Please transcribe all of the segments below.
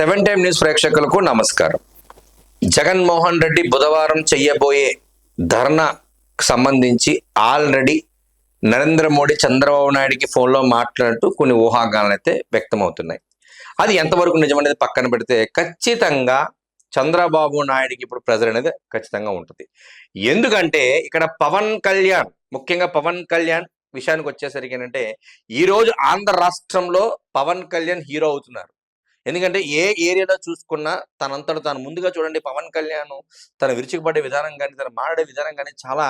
Seven time news ప్రేక్షకులకు నమస్కారం. జగన్మోహన్ రెడ్డి బుధవారం చెయ్యబోయే ధర్నా సంబంధించి ఆల్రెడీ నరేంద్ర మోడీ చంద్రబాబు నాయుడికి ఫోన్లో మాట్లాడుతూ కొన్ని ఊహాగానాలు అయితే వ్యక్తమవుతున్నాయి. అది ఎంతవరకు నిజమనేది పక్కన పెడితే ఖచ్చితంగా చంద్రబాబు నాయుడికి ఇప్పుడు ప్రెజర్ అనేది ఖచ్చితంగా ఉంటుంది. ఎందుకంటే ఇక్కడ పవన్ కళ్యాణ్ ముఖ్యంగా పవన్ కళ్యాణ్ విషయానికి వచ్చేసరికి ఏంటంటే ఈరోజు ఆంధ్ర రాష్ట్రంలో పవన్ కళ్యాణ్ హీరో అవుతున్నారు. ఎందుకంటే ఏ ఏరియాలో చూసుకున్నా తనంతట తాను ముందుగా చూడండి పవన్ కళ్యాణ్ తన విరుచుకుపడే విధానం కానీ తన మాట్లాడే విధానం కానీ చాలా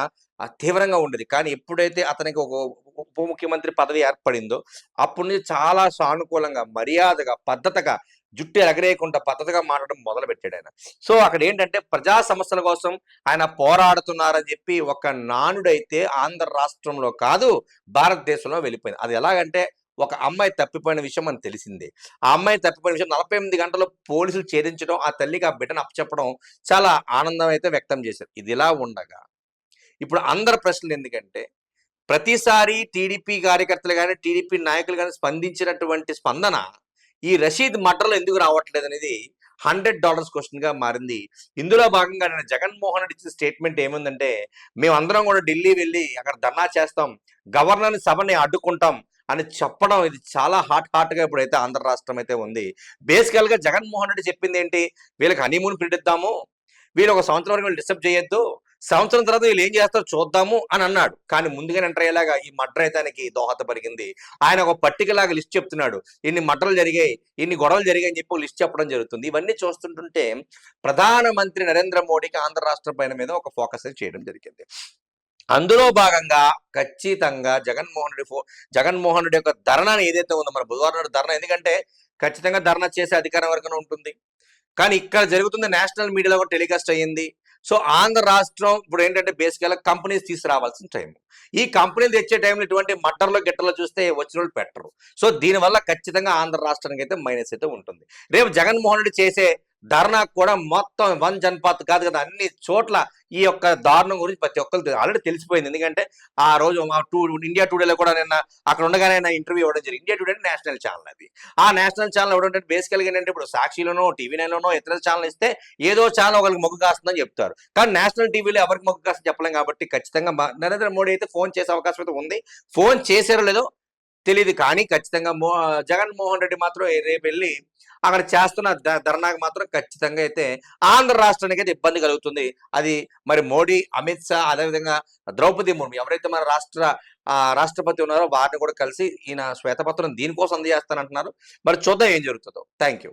తీవ్రంగా ఉండేది. కానీ ఎప్పుడైతే అతనికి ఒక ఉప ముఖ్యమంత్రి పదవి ఏర్పడిందో అప్పటి నుంచి చాలా సానుకూలంగా మర్యాదగా పద్ధతిగా జుట్టు ఎగరేయకుండా పద్ధతిగా మాట్లాడడం మొదలు పెట్టాడు ఆయన. సో అక్కడ ఏంటంటే ప్రజా సమస్యల కోసం ఆయన పోరాడుతున్నారని చెప్పి ఒక నానుడైతే ఆంధ్ర రాష్ట్రంలో కాదు భారతదేశంలో వెళ్ళిపోయింది. అది ఎలాగంటే ఒక అమ్మాయి తప్పిపోయిన విషయం మనకు తెలిసిందే. ఆ అమ్మాయి తప్పిపోయిన విషయం నలభై ఎనిమిది గంటలు పోలీసులు ఛేదించడం ఆ తల్లికి ఆ బిడ్డను అప్పచెప్పడం చాలా ఆనందం అయితే వ్యక్తం చేశారు. ఇది ఇలా ఉండగా ఇప్పుడు అందరి ప్రశ్నలు ఎందుకంటే ప్రతిసారి టీడీపీ కార్యకర్తలు కానీ టీడీపీ నాయకులు కానీ స్పందించినటువంటి స్పందన ఈ రషీద్ మటర్లో ఎందుకు రావట్లేదు అనేది హండ్రెడ్ డాలర్స్ క్వశ్చన్గా మారింది. ఇందులో భాగంగా నేను జగన్మోహన్ రెడ్డి ఇచ్చిన స్టేట్మెంట్ ఏముందంటే మేమందరం కూడా ఢిల్లీ వెళ్ళి అక్కడ ధర్నా చేస్తాం గవర్నర్ సభని అడ్డుకుంటాం అని చెప్పడం ఇది చాలా హాట్ హాట్గా ఇప్పుడైతే ఆంధ్ర రాష్ట్రం అయితే ఉంది. బేసికల్గా జగన్మోహన్ రెడ్డి చెప్పింది ఏంటి? వీళ్ళకి హనీమూన్ పిడిద్దాము వీళ్ళు ఒక సంవత్సరం వరకు డిస్టర్బ్ చేయొద్దు సంవత్సరం తర్వాత వీళ్ళు ఏం చేస్తారో చూద్దాము అని అన్నాడు. కానీ ముందుగానే ఎంటర్ అయ్యేలాగా ఈ మటర్ అయితే ఆయనకి దోహదపరిగింది ఆయన ఒక పట్టిక లాగా లిస్ట్ చెప్తున్నాడు. ఇన్ని మటర్లు జరిగాయి ఇన్ని గొడవలు జరిగాయి చెప్పి లిస్ట్ చెప్పడం జరుగుతుంది. ఇవన్నీ చూస్తుంటుంటే ప్రధానమంత్రి నరేంద్ర మోడీకి ఆంధ్ర రాష్ట్రం పైన మీద ఒక ఫోకస్ చేయడం జరిగింది. అందులో భాగంగా ఖచ్చితంగా జగన్మోహన్ రెడ్డి ఫో జగన్మోహన్ రెడ్డి యొక్క ధర్నాని ఏదైతే ఉందో మన బుధవారం నాడు ధర్నా ఎందుకంటే ఖచ్చితంగా ధర్నా చేసే అధికారం వరకు ఉంటుంది. కానీ ఇక్కడ జరుగుతుంది నేషనల్ మీడియాలో కూడా టెలికాస్ట్ అయ్యింది. సో ఆంధ్ర రాష్ట్రం ఇప్పుడు ఏంటంటే బేసికల్గా కంపెనీస్ తీసుకురావాల్సిన టైం ఈ కంపెనీలు తెచ్చే టైంలో ఇటువంటి మట్టర్లో గిట్టలో చూస్తే వచ్చిన వాళ్ళు పెట్టరు. సో దీనివల్ల ఖచ్చితంగా ఆంధ్ర రాష్ట్రానికి అయితే మైనస్ అయితే ఉంటుంది. రేపు జగన్మోహన్ రెడ్డి చేసే ధర్నా కూడా మొత్తం వన్ జన్పాత్ కాదు కదా. అన్ని చోట్ల ఈ యొక్క దారుణం గురించి ప్రతి ఒక్కరు ఆల్రెడీ తెలిసిపోయింది. ఎందుకంటే ఆ రోజు మా టూ ఇండియా టుడేలో కూడా నిన్న అక్కడ ఉండగానే నా ఇంటర్వ్యూ ఇవ్వడం జరిగింది. ఇండియా టుడే నేషనల్ ఛానల్ అది. ఆ నేషనల్ ఛానల్ ఇవ్వడం అంటే బేసికల్గా ఏంటంటే ఇప్పుడు సాక్షిలోనో టీవీ నైన్లోనో ఇతర ఛానల్ ఇస్తే ఏదో ఛానల్ ఒకరికి మొగ్గు కాస్తుందని చెప్తారు. కానీ నేషనల్ టీవీలో ఎవరికి మొగ్గు కాస్తుందని చెప్పలేం కాబట్టి ఖచ్చితంగా నరేంద్ర మోడీ అయితే ఫోన్ చేసే అవకాశం అయితే ఉంది. ఫోన్ చేశారో లేదో తెలియదు కానీ ఖచ్చితంగా మో జగన్మోహన్ రెడ్డి మాత్రం రేపు వెళ్ళి అక్కడ చేస్తున్న ధర్నాకు మాత్రం ఖచ్చితంగా అయితే ఆంధ్ర రాష్ట్రానికి అయితే ఇబ్బంది కలుగుతుంది. అది మరి మోడీ అమిత్ షా అదేవిధంగా ద్రౌపది ముర్ము ఎవరైతే మన రాష్ట్ర ఆ, రాష్ట్రపతి ఉన్నారో వారిని కూడా కలిసి ఈయన శ్వేతపత్రం దీనికోసం అందజేస్తానంటున్నారు. మరి చూద్దాం ఏం జరుగుతుందో. Thank you